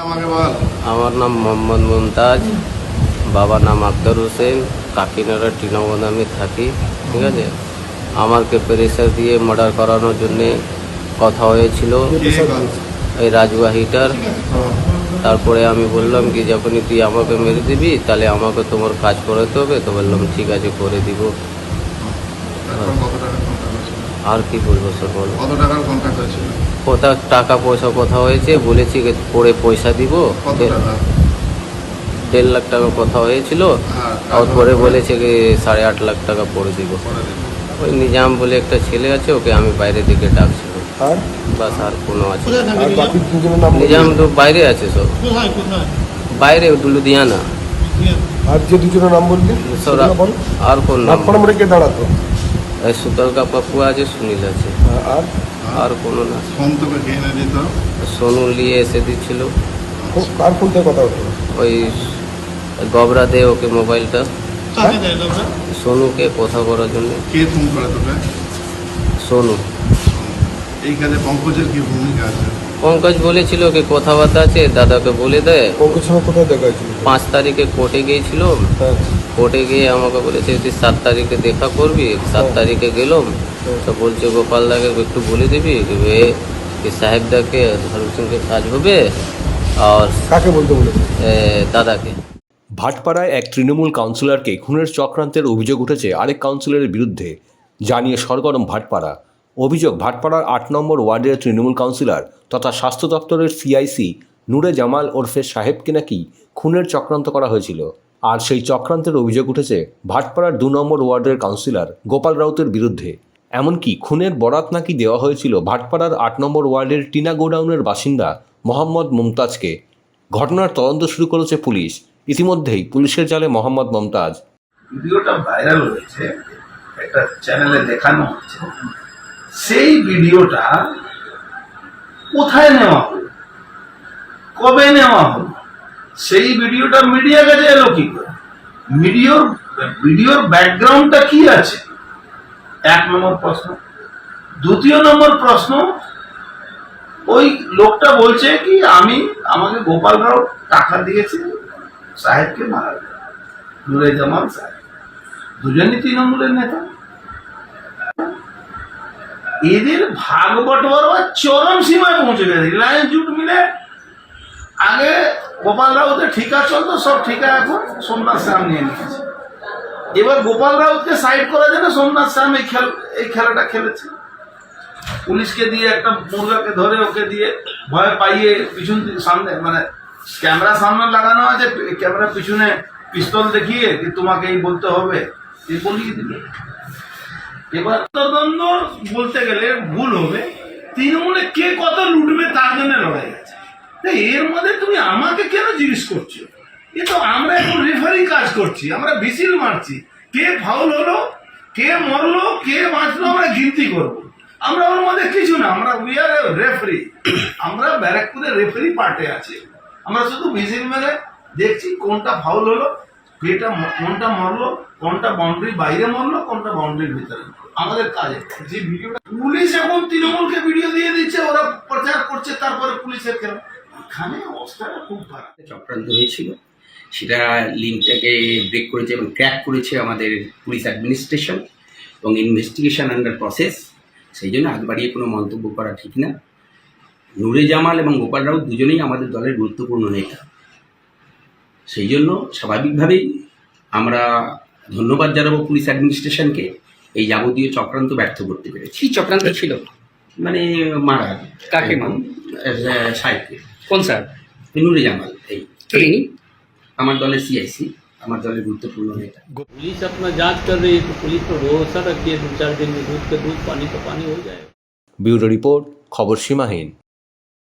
আমার নাম মোহাম্মদ মুমতাজ বাবার নাম আক্তার হোসেন কাকিনাড়া টিনাবদ আমি থাকি ঠিক আছে? আমাকে প্রেশার দিয়ে মার্ডার করানোর জন্যে কথা হয়েছিল এই রাজবাহিটার। তারপরে আমি বললাম কি যখনই তুই আমাকে মেরে দিবি তাহলে আমাকে তোমার কাজ করাতে হবে। তো বললাম ঠিক আছে করে দিব। আর কি বলব স্যার বলো। কত টাকার কন্ট্যাক্ট হয়েছিল? কোথা টাকা পয়সা কথা হয়েছে বলেছি পরে পয়সা দিব। দেড়- লাখ টাকা কথা হয়েছিল। আর পরে বলেছে কি সাড়ে আট লাখ টাকা পরে দিব। ওই নিজাম বলে একটা ছেলে আছে ওকে আমি বাইরে দিকে ডাকছিল আর? বাস আর কোনো আছে। নিজাম? তো বাইরে আছে সব। বাইরে লুধিয়ানা আর যে দুজনের নাম বললি আর কোন নাম কে দাঁড়াতো? আছে সুনীল আছে। আর? আর কোনো না। ফোন তোকে কে এনে দিত? সোনু নিয়ে এসে দিচ্ছিল। কো- কার ফোন থেকে কথা হতো? ওই গবরা দে ওকে মোবাইলটা। সোনুকে কথা করার জন্য। কে ফোন করে তোকে? সোনু। এই কাজে পঙ্কজের কি ভূমিকা আছে? পঙ্কজ বলেছিল কি কথাবার্তা আছে দাদাকে বলে দেয়। পঙ্কজ সঙ্গে কোথায় দেখা হয়েছিল? পাঁচ তারিখে কোর্টে গিয়েছিল হ্যাঁ। কোর্টে গিয়ে আমাকে বলেছে তুই সাত তারিখে দেখা করবি সাত হ্যাঁ। তারিখে গেলাম। তো বলছে গোপাল দাকে একটু বলে দিবি এ সাহেবদাকে ধর্ম সিংকে কাজ হবে আর কাকে বলতে বলেছে? দাদাকে। ভাটপাড়ায় এক তৃণমূল কাউন্সিলরকে খুনের চক্রান্তের অভিযোগ উঠেছে আরেক কাউন্সিলরের বিরুদ্ধে জানিয়ে সরগরম ভাটপাড়া। অভিযোগ ভাটপাড়ার আট নম্বর ওয়ার্ডের তৃণমূল কাউন্সিলর তথা স্বাস্থ্য দপ্তরের সিআইসি নূরে জামাল ওরফে সাহেবকে নাকি খুনের চক্রান্ত করা হয়েছিল। আর সেই চক্রান্তের অভিযোগ উঠেছে ভাটপাড়ার দু নম্বর ওয়ার্ডের কাউন্সিলর গোপাল রাউতের বিরুদ্ধে। এমনকি খুনের বরাত নাকি দেওয়া হয়েছিল ভাটপাড়ার আট নম্বর ওয়ার্ডের টিনা গোডাউনের বাসিন্দা মোহাম্মদ মুমতাজকে। ঘটনার তদন্ত শুরু করেছে পুলিশ। ইতিমধ্যেই পুলিশের জালে মোহাম্মদ মমতাজ। ভিডিওটা ভাইরাল হয়েছে, একটা চ্যানেলে দেখানো হচ্ছে। সেই ভিডিওটা কোথায় নেওয়া হলো? কবে নেওয়া হলো? সেই ভিডিওটা মিডিয়া কাছে এলো কি করে? ভিডিওর ভিডিওর ব্যাকগ্রাউন্ডটা কি আছে? এক নম্বর প্রশ্ন। দ্বিতীয় নম্বর প্রশ্ন, ওই লোকটা বলছে কি, আমি, আমাকে গোপাল রাও টাকা দিয়েছে সাহেবকে মারা নুরে জামাল সাহেব। দুজনই তৃণমূলের নেতা। এদের ভাগ বটোয়ারা চরম সীমায় পৌঁছে গেছে। রিলায়েন্স জুট মিলে আগে গোপাল রাউতের ঠিকা চলতো সব ঠিকা এখন, সোমনাথ শ্যাম নিয়ে নিয়েছে। এবার গোপাল রাউতকে সাইড করার জন্য সোমনাথ শ্যাম এই খেল এই খেলাটা খেলেছে। পুলিশকে দিয়ে একটা মুরগাকে ধরে ওকে দিয়ে ভয় পাইয়ে পিছন সামনে মানে ক্যামেরা সামনে লাগানো আছে ক্যামেরা পিছনে পিস্তল দেখিয়ে যে তোমাকে এই বলতে হবে। এই বলিয়ে দিল। এবার তদন্ত বলতে গেলে ভুল হবে। তৃণমূলে কে কত লুটবে তার জন্য লড়াই আছে। এর মধ্যে তুমি আমাকে কেন জিজ্ঞেস করছ? এ তো আমরা এখন রেফারি কাজ করছি আমরা ভিসিল মারছি। কে ফাউল হলো কে মরলো কে বাঁচলো আমরা গিনতি করব। আমরা ওর মধ্যে কিছু না আমরা উই আর রেফারি আমরা ব্যারাকপুরের রেফারি পার্টে আছি। আমরা শুধু ভিসিল মেরে দেখছি কোনটা ফাউল হলো কেটা কোনটা মরলো কোনটা বাউন্ডারির বাইরে মরলো কোনটা বাউন্ডারির ভিতরে আমাদের কাজ যে ভিডিওটা পুলিশ এখন তৃণমূলকে ভিডিও দিয়ে দিচ্ছে ওরা প্রচার করছে তারপরে পুলিশের কেন? এখানে অবস্থাটা খুব খারাপ। চক্রান্ত হয়েছিল। সেটা লিঙ্কটাকে ব্রেক করেছে এবং ক্র্যাক করেছে আমাদের পুলিশ অ্যাডমিনিস্ট্রেশন এবং ইনভেস্টিগেশন আন্ডার প্রসেস। সেই জন্য আগ বাড়িয়ে কোনো মন্তব্য করা ঠিক না। নুরে জামাল এবং গোপাল রাউত দুজনেই আমাদের দলের গুরুত্বপূর্ণ নেতা। সেই জন্য স্বাভাবিকভাবেই আমরা ধন্যবাদ জানাব পুলিশ অ্যাডমিনিস্ট্রেশনকে। এই যাবতীয় চক্রান্ত ব্যর্থ করতে পেরেছি। কি চক্রান্ত ছিল? মানে মারা। কাকে মারা? সাহেবকে। কোন স্যার? নুরে জামাল এই? আমার দলের সিআইসি আমার দলের গুরুত্বপূর্ণ নেতা पुलिस अपना जांच कर रही है तो पुलिस पर भरोसा रखिए दो चार दिन में दूध का दूध पानी का पानी हो जाएगा ব্যুরো রিপোর্ট খবর সীমাহীন